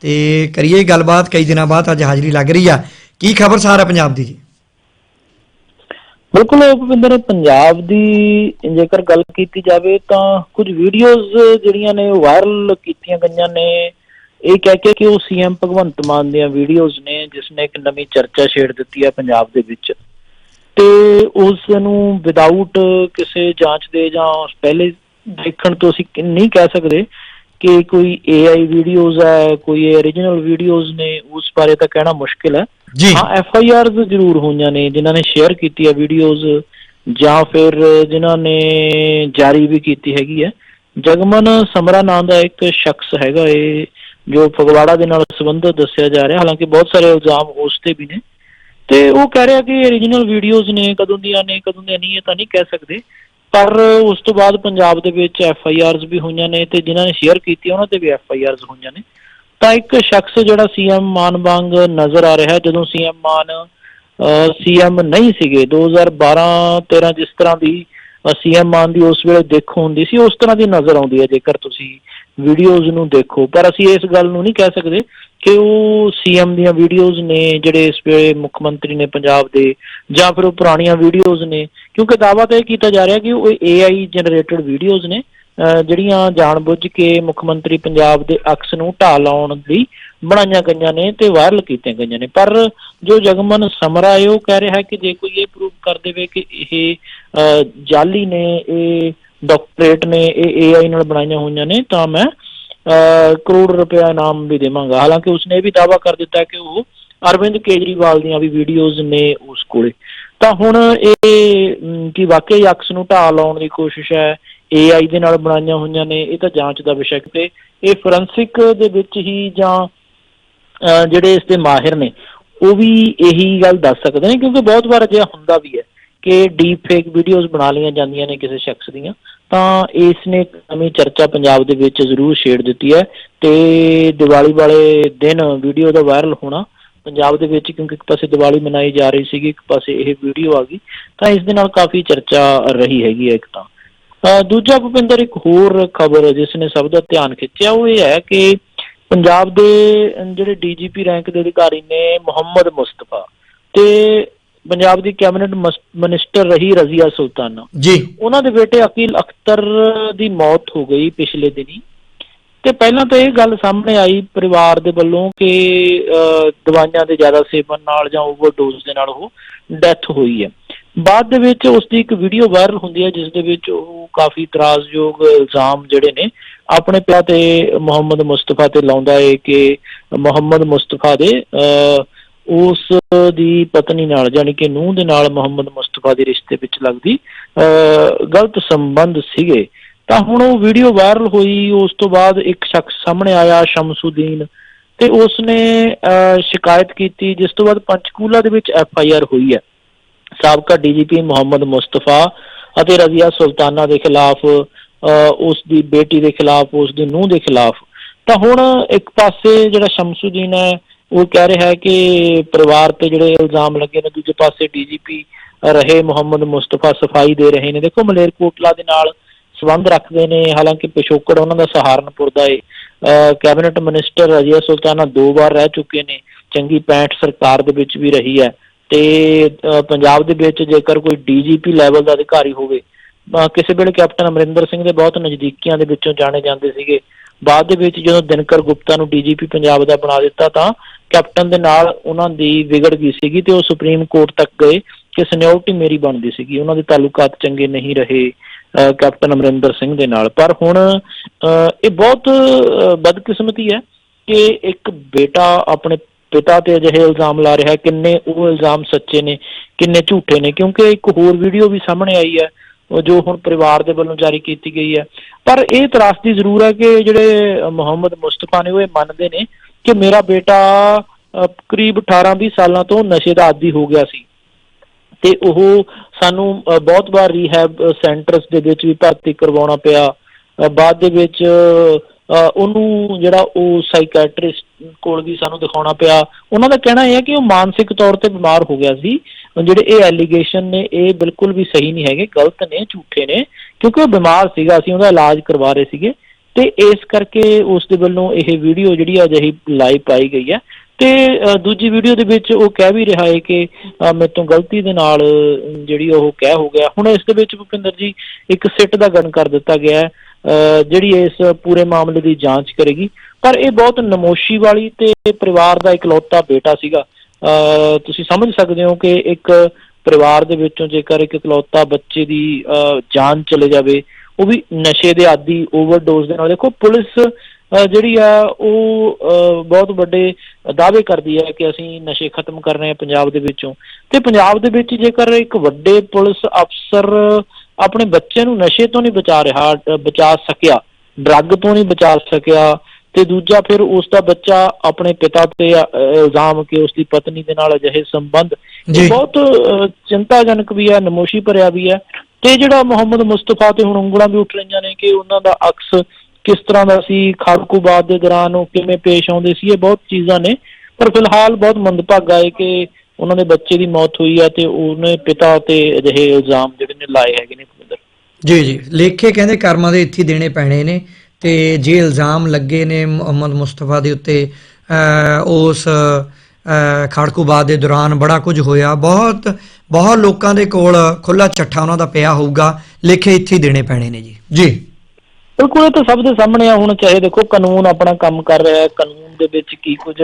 ਤੇ ਕਰੀਏ ਗੱਲਬਾਤ, ਕਈ ਦਿਨਾਂ ਬਾਅਦ ਅੱਜ ਹਾਜ਼ਰੀ ਲੱਗ ਰਹੀ ਆ। ਕੀ ਖਬਰ ਸਾਰਾ ਪੰਜਾਬ ਦੀ ਜੀ? ਬਿਲਕੁਲ ਭੁਪਿੰਦਰ ਪੰਜਾਬ ਦੀ ਜੇਕਰ ਗੱਲ ਕੀਤੀ ਜਾਵੇ ਤਾਂ ਕੁਝ ਵੀਡੀਓਜ਼ ਜਿਹੜੀਆਂ ਨੇ ਵਾਇਰਲ ਕੀਤੀਆਂ ਗਈਆਂ ਨੇ। ਇਹ ਕਹਿ ਕੇ ਕਿ ਉਹ ਸੀਐਮ ਭਗਵੰਤ ਮਾਨ ਦੀਆਂ ਵੀਡੀਓਜ਼ ਨੇ, ਜਿਸ ਨੇ ਇੱਕ ਨਵੀਂ ਚਰਚਾ ਛੇੜ ਦਿੱਤੀ ਹੈ ਪੰਜਾਬ ਦੇ ਵਿੱਚ। ਤੇ ਉਸ ਨੂੰ ਵਿਦਆਊਟ ਕਿਸੇ ਜਾਂਚ ਦੇ ਜਾਂ ਪਹਿਲੇ ਦੇਖਣ ਤੋਂ ਅਸੀਂ ਨਹੀਂ ਕਹਿ ਸਕਦੇ ਕਿ ਕੋਈ AI ਵੀਡੀਓਜ਼ ਹੈ ਕੋਈ origignal ਵੀਡੀਓਜ਼ ਨੇ ਉਸ ਬਾਰੇ ਤਾਂ ਕਹਿਣਾ ਮੁਸ਼ਕਿਲ ਹੈ। ਜੀ। ਹਾਂ ਐਫ ਆਈ ਆਰਜ਼ ਜ਼ਰੂਰ ਹੋਈਆਂ ਨੇ ਜਿਨ੍ਹਾਂ ਨੇ ਸ਼ੇਅਰ ਕੀਤੀ ਹੈ ਵੀਡੀਓਜ਼ ਜਾਂ ਫਿਰ ਜਿਨ੍ਹਾਂ ਨੇ ਜਾਰੀ ਵੀ ਕੀਤੀ ਹੈਗੀ ਹੈ। ਜਗਮਨ ਸਮਰਾ ਨਾਂ ਦਾ ਇੱਕ ਸ਼ਖਸ ਹੈਗਾ ਇਹ ਜੋ ਫਗਵਾੜਾ ਦੇ ਨਾਲ ਸੰਬੰਧਿਤ ਦੱਸਿਆ ਜਾ ਰਿਹਾ ਹਾਲਾਂਕਿ ਬਹੁਤ ਸਾਰੇ ਇਲਜ਼ਾਮ ਉਸ ਤੇ ਵੀ ਨੇ। ਤੇ ਉਹ ਕਹਿ ਰਿਹਾ ਕਿ origignal ਵੀਡੀਓਜ਼ ਨੇ ਕਦੋਂ ਦੀਆਂ ਨੇ ਕਦੋਂ ਦੀਆਂ ਨਹੀਂ ਇਹ ਤਾਂ ਨਹੀਂ ਕਹਿ ਸਕਦੇ। ਪਰ ਉਸ ਤੋਂ ਬਾਅਦ ਪੰਜਾਬ ਦੇ ਵਿੱਚ ਐਫ ਆਈ ਆਰਜ਼ ਵੀ ਹੋਈਆਂ ਨੇ ਤੇ ਜਿਨ੍ਹਾਂ ਨੇ ਸ਼ੇਅਰ ਕੀਤੀ, ਉਹਨਾਂ ਤੇ ਵੀ ਐਫ ਆਈ ਆਰਜ਼ ਹੋਈਆਂ ਨੇ। ਤਾਂ ਇੱਕ ਸ਼ਖਸ ਜਿਹੜਾ ਸੀਐਮ ਮਾਨ ਵਾਂਗ ਨਜ਼ਰ ਆ ਰਿਹਾ ਜਦੋਂ ਸੀਐਮ ਮਾਨ ਸੀਐਮ ਨਹੀਂ ਸੀਗੇ 2012 13 ਜਿਸ ਤਰ੍ਹਾਂ ਦੀ ਸੀਐਮ ਮਾਨ ਦੀ ਉਸ ਵੇਲੇ ਦੇਖੋ ਹੁੰਦੀ ਸੀ, ਉਸ ਤਰ੍ਹਾਂ ਦੀ ਨਜ਼ਰ ਆਉਂਦੀ ਹੈ, ਜੇਕਰ ਤੁਸੀਂ ਵੀਡੀਓਜ਼ ਨੂੰ ਦੇਖੋ। ਪਰ ਅਸੀਂ ਇਸ ਗੱਲ ਨੂੰ ਨਹੀਂ ਕਹਿ ਸਕਦੇ ਕਿ ਉਹ ਸੀਐਮ ਦੀਆਂ ਵੀਡੀਓਜ਼ ਨੇ, ਜਿਹੜੇ ਇਸ ਵੇਲੇ ਮੁੱਖ ਮੰਤਰੀ ਨੇ ਪੰਜਾਬ ਦੇ, ਜਾਂ ਫਿਰ ਉਹ ਪੁਰਾਣੀਆਂ ਵੀਡੀਓਜ਼ ਨੇ ਕਿਉਂਕਿ ਦਾਅਵਾ ਤਾਂ ਇਹ ਕੀਤਾ ਜਾ ਰਿਹਾ ਕਿ ਉਹ AI ਜਨਰੇਟਡ ਵੀਡੀਓਜ਼ ਨੇ ਅਹ ਜਿਹੜੀਆਂ ਜਾਣਬੁੱਝ ਕੇ ਮੁੱਖ ਮੰਤਰੀ ਪੰਜਾਬ ਦੇ ਅਕਸ ਨੂੰ ਢਾਹ ਲਾਉਣ ਲਈ ਬਣਾਈਆਂ ਗਈਆਂ ਨੇ ਤੇ ਵਾਇਰਲ ਕੀਤੀਆਂ ਗਈਆਂ ਨੇ। ਪਰ ਜੋ ਜਗਮਨ ਸਮਰਾ ਹੈ ਉਹ ਕਹਿ ਰਿਹਾ ਕਿ ਜੇ ਕੋਈ ਇਹ ਪ੍ਰੂਵ ਕਰ ਦੇਵੇ ਕਿ ਇਹ ਅਹ, ਜਾਲੀ ਨੇ ਇਹ ਡਾਕਟਰੇਟ ਨੇ ਇਹ AI ਨਾਲ ਬਣਾਈਆਂ ਹੋਈਆਂ ਨੇ ਤਾਂ ਮੈਂ ਅਹ, ਕਰੋੜ ਰੁਪਇਆ ਇਨਾਮ ਵੀ ਦੇਵਾਂਗਾ। ਹਾਲਾਂਕਿ ਉਸਨੇ ਇਹ ਵੀ ਦਾਅਵਾ ਕਰ ਦਿੱਤਾ ਕਿ ਉਹ ਅਰਵਿੰਦ ਕੇਜਰੀਵਾਲ ਦੀਆਂ ਵੀ ਵੀਡੀਓਜ਼ ਨੇ ਉਸ ਕੋਲੇ। ਤਾਂ ਹੁਣ ਇਹ ਮ, ਕੀ ਵਾਕਈ ਅਕਸ ਨੂੰ ਢਾਹ ਲਾਉਣ ਦੀ ਕੋਸ਼ਿਸ਼ ਹੈ AI ਦੇ ਨਾਲ ਬਣਾਈਆਂ ਹੋਈਆਂ ਨੇ ਇਹ ਤਾਂ ਜਾਂਚ ਦਾ ਵਿਸ਼ਾ ਹੈ। ਤੇ ਇਹ ਫੋਰੈਂਸਿਕ ਦੇ ਵਿੱਚ ਹੀ ਜਾਂ ਜਿਹੜੇ ਇਸ ਦੇ ਮਾਹਿਰ ਨੇ ਉਹ ਵੀ ਇਹੀ ਗੱਲ ਦੱਸ ਸਕਦੇ ਨੇ ਕਿਉਂਕਿ ਬਹੁਤ ਵਾਰ ਅਜਿਹਾ ਹੁੰਦਾ ਵੀ ਹੈ ਕਿ ਡੀਪ ਫੇਕ ਵੀਡੀਓਜ਼ ਬਣਾ ਲਈਆਂ ਜਾਂਦੀਆਂ ਨੇ ਕਿਸੇ ਸ਼ਖਸ ਦੀਆਂ ਤਾਂ ਇਸ ਨੇ ਇੱਕ ਨਵੀਂ ਚਰਚਾ ਪੰਜਾਬ ਦੇ ਵਿੱਚ ਜ਼ਰੂਰ ਛੇੜ ਦਿੱਤੀ ਹੈ। ਤੇ ਦੀਵਾਲੀ ਵਾਲੇ ਦਿਨ ਵੀਡੀਓ ਦਾ ਵਾਇਰਲ ਹੋਣਾ ਪੰਜਾਬ ਦੇ ਵਿੱਚ ਕਿਉਂਕਿ ਇੱਕ ਪਾਸੇ ਦੀਵਾਲੀ ਮਨਾਈ ਜਾ ਰਹੀ ਸੀਗੀ ਇੱਕ ਪਾਸੇ ਇਹ ਵੀਡੀਓ ਆ ਗਈ ਤਾਂ ਇਸ ਦੇ ਨਾਲ ਕਾਫੀ ਚਰਚਾ ਰਹੀ ਹੈਗੀ ਹੈ ਇੱਕ ਤਾਂ। ਦੂਜਾ ਭੁਪਿੰਦਰ ਇੱਕ ਹੋਰ ਖਬਰ ਜਿਸ ਨੇ ਸਭ ਦਾ ਧਿਆਨ ਖਿੱਚਿਆ ਉਹ ਇਹ ਹੈ ਕਿ ਪੰਜਾਬ ਦੇ ਜਿਹੜੇ ਡੀਜੀਪੀ ਰੈਂਕ ਦੇ ਅਧਿਕਾਰੀ ਨੇ ਮੁਹੰਮਦ ਮੁਸਤਫਾ ਤੇ ਪੰਜਾਬ ਦੀ ਕੈਬਨਿਟ ਮਿਨਿਸਟਰ ਰਹੀ ਰਜ਼ੀਆ ਸੁਲਤਾਨਾ। ਜੀ। ਉਹਨਾਂ ਦੇ ਬੇਟੇ ਅਕੀਲ ਅਖਤਰ ਦੀ ਮੌਤ ਹੋ ਗਈ ਪਿਛਲੇ ਦਿਨੀ। ਤੇ ਪਹਿਲਾਂ ਤਾਂ ਇਹ ਗੱਲ ਸਾਹਮਣੇ ਆਈ ਪਰਿਵਾਰ ਦੇ ਵੱਲੋਂ ਕਿ ਅਹ, ਦਵਾਈਆਂ ਦੇ ਜ਼ਿਆਦਾ ਸੇਵਨ ਨਾਲ ਜਾਂ ਓਵਰਡੋਜ਼ ਦੇ ਨਾਲ ਉਹ ਡੈਥ ਹੋਈ ਹੈ। ਬਾਅਦ ਦੇ ਵਿੱਚ ਉਸ ਦੀ ਇੱਕ ਵੀਡੀਓ ਵਾਇਰਲ ਹੁੰਦੀ ਹੈ ਜਿਸ ਦੇ ਵਿੱਚ ਉਹ ਕਾਫੀ ਇਤਰਾਜ਼ਯੋਗ ਇਲਜ਼ਾਮ ਜਿਹੜੇ ਨੇ ਆਪਣੇ ਪਿਤਾ ਤੇ ਮੁਹੰਮਦ ਮੁਸਤਫਾ ਤੇ ਲਾਉਂਦਾ ਹੈ ਕਿ ਮੁਹੰਮਦ ਮੁਸਤਫਾ ਦੇ ਅਹ, ਉਸ ਦੀ ਪਤਨੀ ਨਾਲ ਯਾਨੀ ਕਿ ਨੂੰਹ ਦੇ ਨਾਲ ਮੁਹੰਮਦ ਮੁਸਤਫਾ ਦੇ ਰਿਸ਼ਤੇ ਵਿੱਚ ਲੱਗਦੀ ਅਹ, ਗਲਤ ਸੰਬੰਧ ਸੀਗੇ। ਤਾਂ ਹੁਣ ਉਹ ਵੀਡੀਓ ਵਾਇਰਲ ਹੋਈ ਉਸ ਤੋਂ ਬਾਅਦ ਇੱਕ ਸ਼ਖਸ ਸਾਹਮਣੇ ਆਇਆ ਸ਼ਮਸੁਦੀਨ ਤੇ ਉਸ ਨੇ ਅਹ, ਸ਼ਿਕਾਇਤ ਕੀਤੀ ਜਿਸ ਤੋਂ ਬਾਅਦ ਪੰਚਕੂਲਾ ਦੇ ਵਿੱਚ ਐਫ ਆਈ ਆਰ ਹੋਈ ਹੈ। ਸਾਬਕਾ ਡੀਜੀਪੀ ਮੁਹੰਮਦ ਮੁਸਤਫਾ ਅਤੇ ਰਜ਼ੀਆ ਸੁਲਤਾਨਾ ਦੇ ਖਿਲਾਫ ਅਹ, ਉਸ ਦੀ ਬੇਟੀ ਦੇ ਖਿਲਾਫ ਉਸ ਦੀ ਨੂੰਹ ਦੇ ਖਿਲਾਫ। ਤਾਂ ਹੁਣ ਇੱਕ ਪਾਸੇ ਜਿਹੜਾ ਸ਼ਮਸੁਦੀਨ ਹੈ ਉਹ ਕਹਿ ਰਿਹਾ ਹੈ ਕਿ ਪਰਿਵਾਰ ਤੇ ਜਿਹੜੇ ਇਲਜ਼ਾਮ ਲੱਗੇ ਨੇ ਦੂਜੇ ਪਾਸੇ ਡੀਜੀਪੀ ਰਹੇ ਮੁਹੰਮਦ ਮੁਸਤਫਾ ਸਫ਼ਾਈ ਦੇ ਰਹੇ ਨੇ। ਦੇਖੋ ਮਲੇਰਕੋਟਲਾ ਦੇ ਨਾਲ ਸੰਬੰਧ ਰੱਖਦੇ ਨੇ। ਹਾਲਾਂਕਿ ਪਿਛੋਕੜ ਉਹਨਾਂ ਦਾ ਸਹਾਰਨਪੁਰ ਦਾ ਹੈ ਕੈਬਨਿਟ ਮਿਨਿਸਟਰ ਰਜ਼ੀਆ ਸੁਲਤਾਨਾ ਦੋ ਵਾਰ ਰਹਿ ਚੁੱਕੇ ਨੇ। ਚੰਗੀ 65 ਸਰਕਾਰ ਦੇ ਵਿੱਚ ਵੀ ਰਹੀ ਹੈ। ਤੇ ਪੰਜਾਬ ਦੇ ਵਿੱਚ ਜੇਕਰ ਕੋਈ ਡੀਜੀਪੀ ਲੈਵਲ ਦਾ ਅਧਿਕਾਰੀ ਹੋਵੇ ਕਿਸੇ ਵੇਲੇ ਕੈਪਟਨ ਅਮਰਿੰਦਰ ਸਿੰਘ ਦੇ ਬਹੁਤ ਨਜ਼ਦੀਕੀਆਂ ਦੇ ਵਿੱਚੋਂ ਜਾਣੇ ਜਾਂਦੇ ਸੀਗੇ। ਬਾਅਦ ਦੇ ਵਿੱਚ ਜਦੋਂ ਦਿਨਕਰ ਗੁਪਤਾ ਨੂੰ ਡੀਜੀਪੀ ਪੰਜਾਬ ਦਾ ਬਣਾ ਦਿੱਤਾ ਤਾਂ ਕੈਪਟਨ ਦੇ ਨਾਲ ਉਹਨਾਂ ਦੀ ਵਿਗੜ ਗਈ ਸੀਗੀ ਤੇ ਉਹ ਸੁਪਰੀਮ ਕੋਰਟ ਤੱਕ ਗਏ ਕਿ ਸੀਨੀਅਰਟੀ ਮੇਰੀ ਬਣਦੀ ਸੀਗੀ। ਉਹਨਾਂ ਦੇ ਤਾਲੁਕਾਤ ਚੰਗੇ ਨਹੀਂ ਰਹੇ। ਕੈਪਟਨ ਅਮਰਿੰਦਰ ਸਿੰਘ ਦੇ ਨਾਲ। ਪਰ ਹੁਣ ਅਹ, ਇਹ ਬਹੁਤ ਅਹ, ਬਦਕਿਸਮਤੀ ਹੈ ਕਿ ਇੱਕ ਬੇਟਾ ਆਪਣੇ ਪਿਤਾ ਤੇ ਅਜਿਹੇ ਇਲਜ਼ਾਮ ਲਾ ਰਿਹਾ ਹੈ। ਕਿੰਨੇ ਉਹ ਇਲਜ਼ਾਮ ਸੱਚੇ ਨੇ ਕਿੰਨੇ ਝੂਠੇ ਨੇ ਕਿਉਂਕਿ ਇੱਕ ਹੋਰ ਵੀਡੀਓ ਵੀ ਸਾਹਮਣੇ ਆਈ ਹੈ ਉਹ ਜੋ ਹੁਣ ਪਰਿਵਾਰ ਦੇ ਵੱਲੋਂ ਜਾਰੀ ਕੀਤੀ ਗਈ ਹੈ। ਪਰ ਇਹ ਤਰਾਸਦੀ ਜ਼ਰੂਰ ਹੈ ਕਿ ਜਿਹੜੇ ਮੁਹੰਮਦ ਮੁਸਤਫਾ ਨੇ ਉਹ ਇਹ ਮੰਨਦੇ ਨੇ ਕਿ ਮੇਰਾ ਬੇਟਾ ਕਰੀਬ 18-20 ਸਾਲਾਂ ਤੋਂ ਨਸ਼ੇ ਦਾ ਆਦੀ ਹੋ ਗਿਆ ਸੀ। ਤੇ ਉਹ ਸਾਨੂੰ ਬਹੁਤ ਵਾਰ ਰੀਹੈਬ ਸੈਂਟਰਸ ਦੇ ਵਿੱਚ ਵੀ ਭਰਤੀ ਕਰਵਾਉਣਾ ਪਿਆ। ਬਾਅਦ ਦੇ ਵਿੱਚ ਉਹਨੂੰ ਜਿਹੜਾ ਉਹ ਸਾਈਕੈਟ੍ਰਿਸਟ ਕੋਲ ਵੀ ਸਾਨੂੰ ਦਿਖਾਉਣਾ ਪਿਆ। ਉਹਨਾਂ ਦਾ ਕਹਿਣਾ ਇਹ ਹੈ ਕਿ ਉਹ ਮਾਨਸਿਕ ਤੌਰ ਤੇ ਬਿਮਾਰ ਹੋ ਗਿਆ ਸੀ। ਜਿਹੜੇ ਇਹ ਐਲੀਗੇਸ਼ਨ ਨੇ, ਇਹ ਬਿਲਕੁਲ ਵੀ ਸਹੀ ਨਹੀਂ ਹੈਗੇ, ਗਲਤ ਨੇ, ਝੂਠੇ ਨੇ, ਕਿਉਂਕਿ ਉਹ ਬਿਮਾਰ ਸੀਗਾ, ਅਸੀਂ ਉਹਦਾ ਇਲਾਜ ਕਰਵਾ ਰਹੇ ਸੀਗੇ। ਤੇ ਇਸ ਕਰਕੇ ਉਸ ਦੇ ਵੱਲੋਂ ਇਹ ਵੀਡੀਓ ਜਿਹੜੀ ਆ ਅਜਿਹੀ ਲਾਈਵ ਪਾਈ ਗਈ ਹੈ। ਤੇ ਦੂਜੀ ਵੀਡੀਓ ਦੇ ਵਿੱਚ ਉਹ ਕਹਿ ਵੀ ਰਿਹਾ ਹੈ ਕਿ ਮੇਰੇ ਤੋਂ ਗਲਤੀ ਦੇ ਨਾਲ ਜਿਹੜੀ ਉਹ ਕਹਿ ਹੋ ਗਿਆ। ਹੁਣ ਇਸ ਦੇ ਵਿੱਚ ਭੁਪਿੰਦਰ ਜੀ ਇੱਕ ਸਿੱਟ ਦਾ ਗਨ ਕਰ ਦਿੱਤਾ ਗਿਆ ਹੈ ਜਿਹੜੀ ਇਸ ਪੂਰੇ ਮਾਮਲੇ ਦੀ ਜਾਂਚ ਕਰੇਗੀ। ਪਰ ਇਹ ਬਹੁਤ ਨਮੋਸ਼ੀ ਵਾਲੀ ਤੇ ਪਰਿਵਾਰ ਦਾ ਇਕਲੌਤਾ ਬੇਟਾ ਸੀਗਾ। ਅ, ਤੁਸੀਂ ਸਮਝ ਸਕਦੇ ਹੋ ਕਿ ਇੱਕ ਪਰਿਵਾਰ ਦੇ ਵਿੱਚੋਂ ਜੇਕਰ ਇੱਕ ਇਕਲੌਤਾ ਬੱਚੇ ਦੀ ਅ, ਜਾਨ ਚਲੇ ਜਾਵੇ ਉਹ ਵੀ ਨਸ਼ੇ ਦੇ ਆਦੀ ਓਵਰਡੋਜ਼ ਦੇ ਨਾਲ। ਦੇਖੋ ਪੁਲਿਸ ਜਿਹੜੀ ਆ ਉਹ ਬਹੁਤ ਵੱਡੇ ਦਾਅਵੇ ਕਰਦੀ ਹੈ ਕਿ ਅਸੀਂ ਨਸ਼ੇ ਖਤਮ ਕਰ ਰਹੇ ਹਾਂ ਪੰਜਾਬ ਦੇ ਵਿੱਚੋਂ ਤੇ ਪੰਜਾਬ ਦੇ ਵਿੱਚ ਜੇਕਰ ਇੱਕ ਵੱਡੇ ਪੁਲਿਸ ਅਫਸਰ ਆਪਣੇ ਬੱਚੇ ਨੂੰ ਨਸ਼ੇ ਤੋਂ ਨਹੀਂ ਬਚਾ ਰਿਹਾ ਬਚਾ ਸਕਿਆ ਡਰੱਗ ਤੋਂ ਨਹੀਂ ਬਚਾ ਸਕਿਆ ਤੇ ਦੂਜਾ ਫਿਰ ਉਸ ਦਾ ਬੱਚਾ ਆਪਣੇ ਪਿਤਾ ਤੇ ਇਲਜ਼ਾਮ ਕਿ ਉਸ ਦੀ ਪਤਨੀ ਦੇ ਨਾਲ ਅਜਿਹੇ ਸੰਬੰਧ ਇਹ। ਬਹੁਤ ਚਿੰਤਾਜਨਕ ਵੀ ਹੈ ਨਮੋਸ਼ੀ ਭਰਿਆ ਵੀ ਹੈ ਤੇ ਜਿਹੜਾ ਮੁਹੰਮਦ ਮੁਸਤਫਾ ਤੇ ਹੁਣ ਉਂਗਲਾਂ ਵੀ ਉੱਠ ਰਹੀਆਂ ਨੇ ਕਿ ਉਹਨਾਂ ਦਾ ਅਕਸ ਕਿਸ ਤਰ੍ਹਾਂ ਦਾ ਸੀ ਖਾੜਕੂਬਾਦ ਦੇ ਦੌਰਾਨ ਉਹ ਕਿਵੇਂ ਪੇਸ਼ ਆਉਂਦੇ ਸੀ ਇਹ ਬਹੁਤ ਚੀਜ਼ਾਂ ਨੇ। ਪਰ ਫਿਲਹਾਲ ਬਹੁਤ ਮੰਦਭਾਗਾ ਹੈ ਕਿ ਉਹਨਾਂ ਦੇ ਬੱਚੇ ਦੀ ਮੌਤ ਹੋਈ ਹੈ ਤੇ ਉਹਨੇ ਪਿਤਾ ਤੇ ਅਜਿਹੇ ਇਲਜ਼ਾਮ ਜਿਹੜੇ ਨੇ ਲਾਏ ਹੈਗੇ ਨੇ ਭੁਪਿੰਦਰ ਜੀ ਜੀ। ਲੇਖੇ ਕਹਿੰਦੇ ਕਰਮਾਂ ਦੇ ਇੱਥੇ ਦੇਣੇ ਪੈਣੇ ਨੇ ਤੇ ਜੇ ਇਲਜ਼ਾਮ ਲੱਗੇ ਨੇ ਮੁਹੰਮਦ ਮੁਸਤਫਾ ਦੇ ਉੱਤੇ ਉਸ ਖਾੜਕੂਬਾਦ ਦੇ ਦੌਰਾਨ ਬੜਾ ਕੁਝ ਹੋਇਆ। ਬਹੁਤ ਬਹੁਤ ਲੋਕਾਂ ਦੇ ਕੋਲ ਖੁੱਲਾ ਚੱਠਾ ਉਹਨਾਂ ਦਾ ਪਿਆ ਹੋਊਗਾ। ਲੇਖੇ ਇੱਥੇ ਦੇਣੇ ਪੈਣੇ ਨੇ ਜੀ। ਜੀ। ਬਿਲਕੁਲ ਇਹ ਤਾਂ ਸਭ ਦੇ ਸਾਹਮਣੇ ਆ, ਹੁਣ ਚਾਹੇ ਦੇਖੋ ਕਾਨੂੰਨ ਆਪਣਾ ਕੰਮ ਕਰ ਰਿਹਾ ਹੈ, ਕਾਨੂੰਨ ਦੇ ਵਿੱਚ ਕੀ ਕੁਝ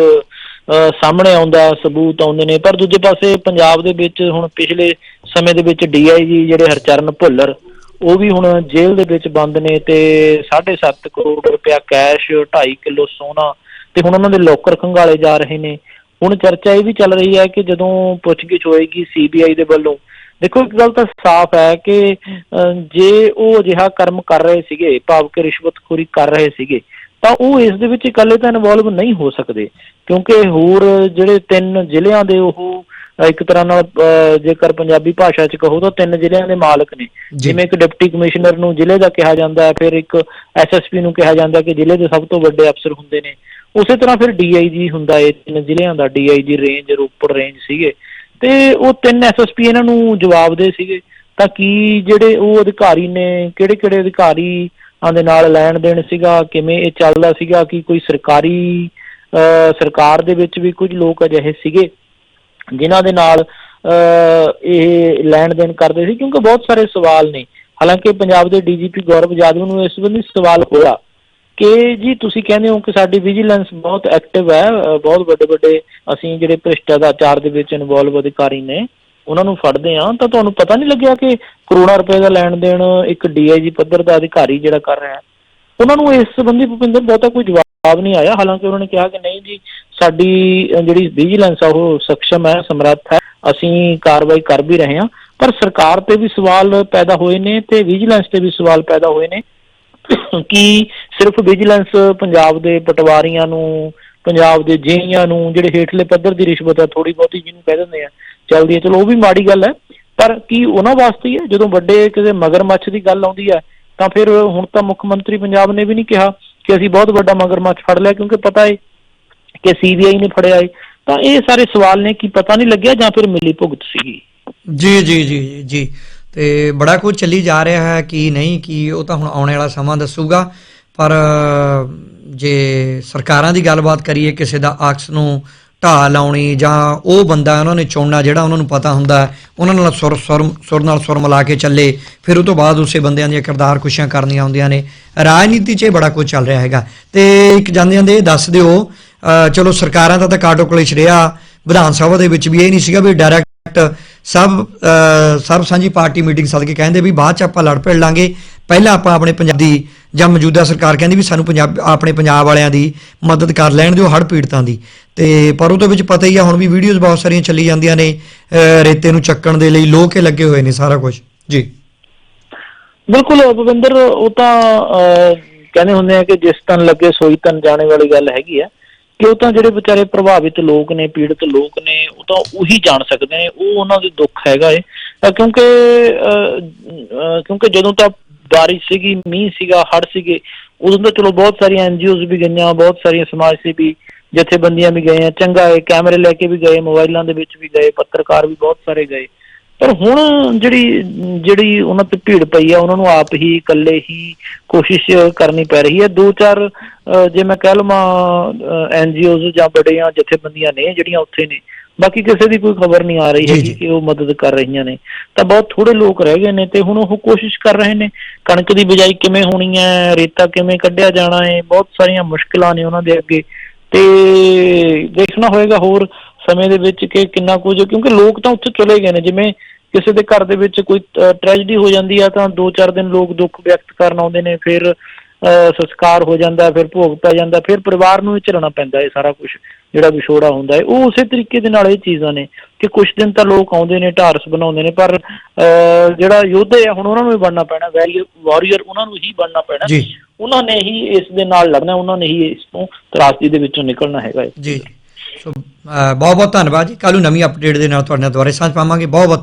ਸਾਹਮਣੇ ਆਉਂਦਾ, ਸਬੂਤ ਆਉਂਦੇ ਨੇ, ਪਰ ਦੂਜੇ ਪਾਸੇ ਪੰਜਾਬ ਦੇ ਵਿੱਚ ਹੁਣ ਪਿਛਲੇ ਸਮੇਂ ਦੇ ਵਿੱਚ ਡੀਆਈਜੀ ਜਿਹੜੇ ਹਰਚਰਨ ਭੁੱਲਰ, ਉਹ ਵੀ ਹੁਣ ਜੇਲ੍ਹ ਦੇ ਵਿੱਚ ਬੰਦ ਨੇ ਤੇ 7.5 ਕਰੋੜ ਰੁਪਇਆ ਕੈਸ਼ 2.5 ਕਿਲੋ ਸੋਨਾ ਤੇ ਹੁਣ ਉਹਨਾਂ ਦੇ ਲੋਕਰ ਖੰਗਾਲੇ ਜਾ ਰਹੇ ਨੇ। ਹੁਣ ਚਰਚਾ ਇਹ ਵੀ ਚੱਲ ਰਹੀ ਹੈ ਕਿ ਜਦੋਂ ਪੁੱਛਗਿੱਛ ਹੋਏਗੀ ਸੀਬੀਆਈ ਦੇ ਵੱਲੋਂ ਦੇਖੋ ਇੱਕ ਗੱਲ ਤਾਂ ਸਾਫ਼ ਹੈ ਕਿ ਜੇ ਉਹ ਅਜਿਹਾ ਕਰਮ ਕਰ ਰਹੇ ਸੀਗੇ ਭਾਵ ਕਿ ਰਿਸ਼ਵਤਖੋਰੀ ਕਰ ਰਹੇ ਸੀਗੇ ਤਾਂ ਉਹ ਇਸ ਦੇ ਵਿੱਚ ਇਕੱਲੇ ਤਾਂ ਇਨਵੋਲਵ ਨਹੀਂ ਹੋ ਸਕਦੇ ਕਿਉਂਕਿ ਹੋਰ ਜਿਹੜੇ ਤਿੰਨ ਜ਼ਿਲ੍ਹਿਆਂ ਦੇ ਉਹ ਇੱਕ ਤਰ੍ਹਾਂ ਨਾਲ ਜੇਕਰ ਪੰਜਾਬੀ ਭਾਸ਼ਾ 'ਚ ਕਹੋ ਤਾਂ ਤਿੰਨ ਜ਼ਿਲ੍ਹਿਆਂ ਦੇ ਮਾਲਕ ਨੇ। ਜਿਵੇਂ ਇੱਕ ਡਿਪਟੀ ਕਮਿਸ਼ਨਰ ਨੂੰ ਜ਼ਿਲ੍ਹੇ ਦਾ ਕਿਹਾ ਜਾਂਦਾ ਹੈ ਫਿਰ ਇੱਕ ਐਸਐਸਪੀ ਨੂੰ ਕਿਹਾ ਜਾਂਦਾ ਕਿ ਜ਼ਿਲ੍ਹੇ ਦੇ ਸਭ ਤੋਂ ਵੱਡੇ ਅਫਸਰ ਹੁੰਦੇ ਨੇ। ਉਸੇ ਤਰ੍ਹਾਂ ਫਿਰ ਡੀਆਈਜੀ ਹੁੰਦਾ ਹੈ ਤਿੰਨ ਜ਼ਿਲ੍ਹਿਆਂ ਦਾ ਡੀਆਈਜੀ ਰੇਂਜ ਰੋਪੜ ਰੇਂਜ ਸੀਗੇ। ਤੇ ਉਹ ਤਿੰਨ ਐਸਐਸਪੀ ਇਹਨਾਂ ਨੂੰ ਜਵਾਬ ਦੇ ਸੀਗੇ ਤਾਂ ਕੀ ਜਿਹੜੇ ਉਹ ਅਧਿਕਾਰੀ ਨੇ ਕਿਹੜੇ ਕਿਹੜੇ ਅਧਿਕਾਰੀ ਦੇ ਨਾਲ ਲੈਣ ਦੇਣ ਸੀਗਾ ਕਿਵੇਂ ਇਹ ਚੱਲਦਾ ਸੀਗਾ ਕਿ ਕੋਈ ਸਰਕਾਰੀ ਅਹ, ਸਰਕਾਰ ਦੇ ਵਿੱਚ ਵੀ ਕੁਝ ਲੋਕ ਅਜਿਹੇ ਸੀਗੇ ਜਿਨ੍ਹਾਂ ਦੇ ਨਾਲ ਅਹ, ਇਹ ਲੈਣ ਦੇਣ ਕਰਦੇ ਸੀ ਕਿਉਂਕਿ ਬਹੁਤ ਸਾਰੇ ਸਵਾਲ ਨੇ। ਹਾਲਾਂਕਿ ਪੰਜਾਬ ਦੇ ਡੀਜੀਪੀ ਗੌਰਵ ਯਾਦਵ ਨੂੰ ਇਸ ਸੰਬੰਧੀ ਸਵਾਲ ਹੋਇਆ। ਕਿ ਜੀ ਤੁਸੀਂ ਕਹਿੰਦੇ ਹੋ ਕਿ ਸਾਡੀ ਵਿਜੀਲੈਂਸ ਬਹੁਤ ਐਕਟਿਵ ਹੈ ਬਹੁਤ ਵੱਡੇ ਵੱਡੇ ਅਸੀਂ ਜਿਹੜੇ ਭ੍ਰਿਸ਼ਟਾਚਾਰ ਦੇ ਵਿੱਚ ਇਨਵੋਲਵ ਅਧਿਕਾਰੀ ਨੇ, ਉਹਨਾਂ ਨੂੰ ਫੜਦੇ ਆ ਤਾਂ ਤੁਹਾਨੂੰ ਪਤਾ ਨਹੀਂ ਲੱਗਿਆ ਕਿ ਕਰੋੜਾਂ ਰੁਪਏ ਦਾ ਲੈਣ ਦੇਣ ਇੱਕ ਡੀਆਈਜੀ ਪੱਧਰ ਦਾ ਅਧਿਕਾਰੀ ਜਿਹੜਾ ਕਰ ਰਿਹਾ ਹੈ? ਉਹਨਾਂ ਨੂੰ ਇਸ ਸੰਬੰਧੀ ਭੁਪਿੰਦਰ ਬਹੁਤਾ ਕੋਈ ਜਵਾਬ ਨਹੀਂ ਆਇਆ। ਹਾਲਾਂਕਿ ਉਹਨਾਂ ਨੇ ਕਿਹਾ ਕਿ ਨਹੀਂ ਜੀ, ਸਾਡੀ ਜਿਹੜੀ ਵਿਜੀਲੈਂਸ ਆ, ਉਹ ਸਖਸ਼ਮ ਹੈ, ਸਮਰੱਥ ਹੈ। ਅਸੀਂ ਕਾਰਵਾਈ ਕਰ ਵੀ ਰਹੇ ਹਾਂ। ਪਰ ਸਰਕਾਰ ਤੇ ਵੀ ਸਵਾਲ ਪੈਦਾ ਹੋਏ ਨੇ ਤੇ ਵਿਜੀਲੈਂਸ ਤੇ ਵੀ ਸਵਾਲ ਪੈਦਾ ਹੋਏ ਨੇ। ਕਿ ਸਿਰਫ ਵਿਜੀਲੈਂਸ ਪੰਜਾਬ ਦੇ ਪਟਵਾਰੀਆਂ ਨੂੰ ਪੰਜਾਬ ਦੇ ਜੇਈਆਂ ਨੂੰ ਜਿਹੜੇ ਹੇਠਲੇ ਪੱਧਰ ਦੀ ਰਿਸ਼ਵਤ ਆ ਥੋੜੀ ਬਹੁਤੀ ਜਿਹਨੂੰ ਕਹਿ ਦਿੰਦੇ ਆ ਚੱਲਦੀ ਹੈ ਚਲੋ ਉਹ ਵੀ ਮਾੜੀ ਗੱਲ ਹੈ ਪਰ ਕੀ ਉਹਨਾਂ ਵਾਸਤੇ ਹੀ ਹੈ ਜਦੋਂ ਵੱਡੇ ਕਿਸੇ ਮਗਰਮੱਛ ਦੀ ਗੱਲ ਆਉਂਦੀ ਹੈ ਤਾਂ ਫਿਰ ਹੁਣ ਤਾਂ ਮੁੱਖ ਮੰਤਰੀ ਪੰਜਾਬ ਨੇ ਵੀ ਨਹੀਂ ਕਿਹਾ ਕਿ ਅਸੀਂ ਬਹੁਤ ਵੱਡਾ ਮਗਰਮੱਛ ਫੜ ਲਿਆ ਕਿਉਂਕਿ ਪਤਾ ਹੈ ਕਿ ਸੀਬੀਆਈ ਨੇ ਫੜਿਆ ਹੈ ਤਾਂ ਇਹ ਸਾਰੇ ਸਵਾਲ ਨੇ ਕਿ ਪਤਾ ਨਹੀਂ ਲੱਗਿਆ ਜਾਂ ਫਿਰ ਮਿਲੀ ਭੁਗਤ ਸੀਗੀ? ਜੀ ਜੀ ਜੀ ਜੀ, ਜੀ। ਤੇ ਬੜਾ ਕੁਝ ਚੱਲੀ ਜਾ ਰਿਹਾ ਹੈ ਕਿ ਨਹੀਂ, ਕਿ ਉਹ ਤਾਂ ਹੁਣ ਆਉਣ ਵਾਲਾ ਸਮਾਂ ਦੱਸੂਗਾ। ਪਰ ਜੇ ਸਰਕਾਰਾਂ ਦੀ ਗੱਲਬਾਤ ਕਰੀਏ, ਕਿਸੇ ਦਾ ਆਕਸ ਨੂੰ ਢਾਹ ਲਾਉਣੀ ਜਾਂ ਉਹ ਬੰਦਾ ਉਹਨਾਂ ਨੇ ਚੁਣਨਾ ਜਿਹੜਾ ਉਹਨਾਂ ਨੂੰ ਪਤਾ ਹੁੰਦਾ ਉਹਨਾਂ ਨਾਲ ਸੁਰ ਸੁਰ ਸੁਰ ਨਾਲ ਸੁਰ ਮਿਲਾ ਕੇ ਚੱਲੇ, ਫਿਰ ਉਹ ਤੋਂ ਬਾਅਦ ਉਸੇ ਬੰਦਿਆਂ ਦੀਆਂ ਕਿਰਦਾਰ ਕੁਸ਼ੀਆਂ ਕਰਨੀਆਂ ਹੁੰਦੀਆਂ ਨੇ। ਰਾਜਨੀਤੀ 'ਚ ਇਹ ਬੜਾ ਕੁਝ ਚੱਲ ਰਿਹਾ ਹੈਗਾ। ਤੇ ਇੱਕ ਜਾਂਦੇ ਜਾਂਦੇ ਇਹ ਦੱਸ ਦਿਓ ਚਲੋ ਸਰਕਾਰਾਂ ਦਾ ਤਾਂ ਕਾਟੋ ਕਲੇਸ਼ ਰਿਹਾ, ਵਿਧਾਨ ਸਭਾ ਦੇ ਵਿੱਚ ਵੀ ਇਹ ਨਹੀਂ ਸੀਗਾ ਵੀ ਡਾਇਰੈਕਟ Uh, ਸਭ ਸਰਬ ਸਾਂਝੀ ਪਾਰਟੀ ਮੀਟਿੰਗ ਸੱਦ ਕੇ ਕਹਿੰਦੇ ਵੀ ਬਾਅਦ ਚ ਆਪਾਂ ਲੜ ਭਿੜ ਲਾਂਗੇ। ਪਹਿਲਾਂ ਆਪਾਂ ਆਪਣੇ ਪੰਜਾਬ ਜਾਂ ਮੌਜੂਦਾ ਸਰਕਾਰ ਕਹਿੰਦੀ ਵੀ ਸਾਨੂੰ ਪੰਜਾਬ ਆਪਣੇ ਪੰਜਾਬ ਵਾਲਿਆਂ ਦੀ ਮਦਦ ਕਰ ਲੈਣ ਦਿਓ ਹੜ੍ਹ ਪੀੜਤਾਂ ਦੀ। ਤੇ ਪਰ ਉਹਦੇ ਵਿੱਚ ਪਤਾ ਹੀ ਆ ਹੁਣ ਵੀ ਵੀਡੀਓਜ਼ ਬਹੁਤ ਸਾਰੀਆਂ ਚੱਲੀ ਜਾਂਦੀਆਂ ਨੇ ਰੇਤੇ ਨੂੰ ਚੱਕਣ ਦੇ ਲਈ ਲੋਕੇ ਲੱਗੇ ਹੋਏ ਨੇ ਸਾਰਾ ਕੁਝ ਜੀ। ਬਿਲਕੁਲ ਭਵਿੰਦਰ ਉਹ ਤਾਂ ਅਹ, ਕਹਿੰਦੇ ਹੁੰਦੇ ਆ ਕਿ ਜਿਸ ਤਨ ਲੱਗੇ ਸੋਈ ਤਨ ਜਾਣੇ ਵਾਲੀ ਗੱਲ ਹੈਗੀ ਆ। ਕਿ ਉਹ ਤਾਂ ਜਿਹੜੇ ਵਿਚਾਰੇ ਪ੍ਰਭਾਵਿਤ ਲੋਕ ਨੇ ਪੀੜਤ ਲੋਕ ਨੇ ਉਹ ਤਾਂ ਉਹੀ ਜਾਣ ਸਕਦੇ ਨੇ ਉਹ ਉਹਨਾਂ ਦੇ ਦੁੱਖ ਹੈਗਾ ਏ। ਕਿਉਂਕਿ ਅਹ, ਕਿਉਂਕਿ ਜਦੋਂ ਤਾਂ ਬਾਰਿਸ਼ ਸੀਗੀ ਮੀਂਹ ਸੀਗਾ ਹੜ੍ਹ ਸੀਗੇ ਉਦੋਂ ਤਾਂ ਚਲੋ ਬਹੁਤ ਸਾਰੀਆਂ ਐਨਜੀਓਜ਼ ਵੀ ਗਈਆਂ ਬਹੁਤ ਸਾਰੀਆਂ ਸਮਾਜ ਸੇਵੀ ਜਥੇਬੰਦੀਆਂ ਵੀ ਗਏ ਆ ਚੰਗਾ ਏ ਕੈਮਰੇ ਲੈ ਕੇ ਵੀ ਗਏ ਮੋਬਾਈਲਾਂ ਦੇ ਵਿੱਚ ਵੀ ਗਏ ਪੱਤਰਕਾਰ ਵੀ ਬਹੁਤ ਸਾਰੇ ਗਏ। ਪਰ ਹੁਣ ਜਿਹੜੀ ਜਿਹੜੀ ਉਹਨਾਂ ਤੇ ਭੀੜ ਪਈ ਆ ਉਹਨਾਂ ਨੂੰ ਆਪ ਹੀ ਇਕੱਲੇ ਹੀ ਕੋਸ਼ਿਸ਼ ਕਰਨੀ ਪੈ ਰਹੀ ਹੈ। ਦੋ ਚਾਰ ਜੇ ਮੈਂ ਕਹਿ ਲਵਾਂ ਐਨਜੀਓਜ਼ ਜਾਂ ਬੜੀਆਂ ਜਥੇਬੰਦੀਆਂ ਨੇ ਜਿਹੜੀਆਂ ਉੱਥੇ ਨੇ ਬਾਕੀ ਕਿਸੇ ਦੀ ਕੋਈ ਖਬਰ ਨਹੀਂ ਆ ਰਹੀ ਹੈ। ਕਿ ਉਹ ਮਦਦ ਕਰ ਰਹੀਆਂ ਨੇ। ਤਾਂ ਬਹੁਤ ਥੋੜੇ ਲੋਕ ਰਹਿ ਗਏ ਨੇ ਤੇ ਹੁਣ ਉਹ ਕੋਸ਼ਿਸ਼ ਕਰ ਰਹੇ ਨੇ ਕਣਕ ਦੀ ਬਿਜਾਈ ਕਿਵੇਂ ਹੋਣੀ ਹੈ ਰੇਤਾ ਕਿਵੇਂ ਕੱਢਿਆ ਜਾਣਾ ਹੈ ਬਹੁਤ ਸਾਰੀਆਂ ਮੁਸ਼ਕਲਾਂ ਨੇ ਉਹਨਾਂ ਦੇ ਅੱਗੇ। ਤੇ ਦੇਖਣਾ ਹੋਏਗਾ ਹੋਰ ਸਮੇਂ ਦੇ ਵਿੱਚ ਕਿ ਕਿੰਨਾ ਕੁਝ ਕਿਉਂਕਿ ਲੋਕ ਤਾਂ ਉੱਥੇ ਚਲੇ ਗਏ ਨੇ ਜਿਵੇਂ ਕਿਸੇ ਦੇ ਘਰ ਦੇ ਵਿੱਚ ਕੋਈ ਟ੍ਰੈਜਡੀ ਹੋ ਜਾਂਦੀ ਆ ਤਾਂ 2-4 ਦਿਨ ਲੋਕ ਦੁੱਖ ਵਿਅਕਤ ਕਰਨ ਆਉਂਦੇ ਨੇ ਫਿਰ ਸੰਸਕਾਰ ਹੋ ਜਾਂਦਾ ਫਿਰ ਭੋਗ ਪੈ ਜਾਂਦਾ ਫਿਰ ਪਰਿਵਾਰ ਨੂੰ ਹੀ ਝੱਲਣਾ ਪੈਂਦਾ ਹੈ ਸਾਰਾ ਕੁਝ ਜਿਹੜਾ ਵਿਛੋੜਾ ਹੁੰਦਾ ਹੈ। ਉਹ ਉਸੇ ਤਰੀਕੇ ਦੇ ਨਾਲ ਇਹ ਚੀਜ਼ਾਂ ਨੇ ਕਿ ਕੁਝ ਦਿਨ ਤਾਂ ਲੋਕ ਆਉਂਦੇ ਨੇ ਢਾਰਸ ਬਣਾਉਂਦੇ ਨੇ ਪਰ ਜਿਹੜਾ ਯੋਧੇ ਆ ਹੁਣ ਉਹਨਾਂ ਨੂੰ ਹੀ ਬਣਨਾ ਪੈਣਾ ਵਾਰੀਅਰ ਉਹਨਾਂ ਨੂੰ ਹੀ ਬਣਨਾ ਪੈਣਾ। ਉਹਨਾਂ ਨੇ ਹੀ ਇਸ ਦੇ ਨਾਲ ਲੜਨਾ ਉਹਨਾਂ ਨੇ ਹੀ ਇਸ ਤੋਂ ਤਰਾਸਦੀ ਦੇ ਵਿੱਚੋਂ ਨਿਕਲਣਾ ਹੈਗਾ ਜੀ। ਸੋ ਬਹੁਤ ਬਹੁਤ ਧੰਨਵਾਦ ਜੀ। ਕੱਲ੍ਹ ਨੂੰ ਨਵੀਂ ਅਪਡੇਟ ਦੇ ਨਾਲ ਤੁਹਾਡੇ ਨਾਲ ਦੁਬਾਰਾ ਸਾਂਝ ਪਾਵਾਂਗੇ। ਬਹੁਤ ਬਹੁਤ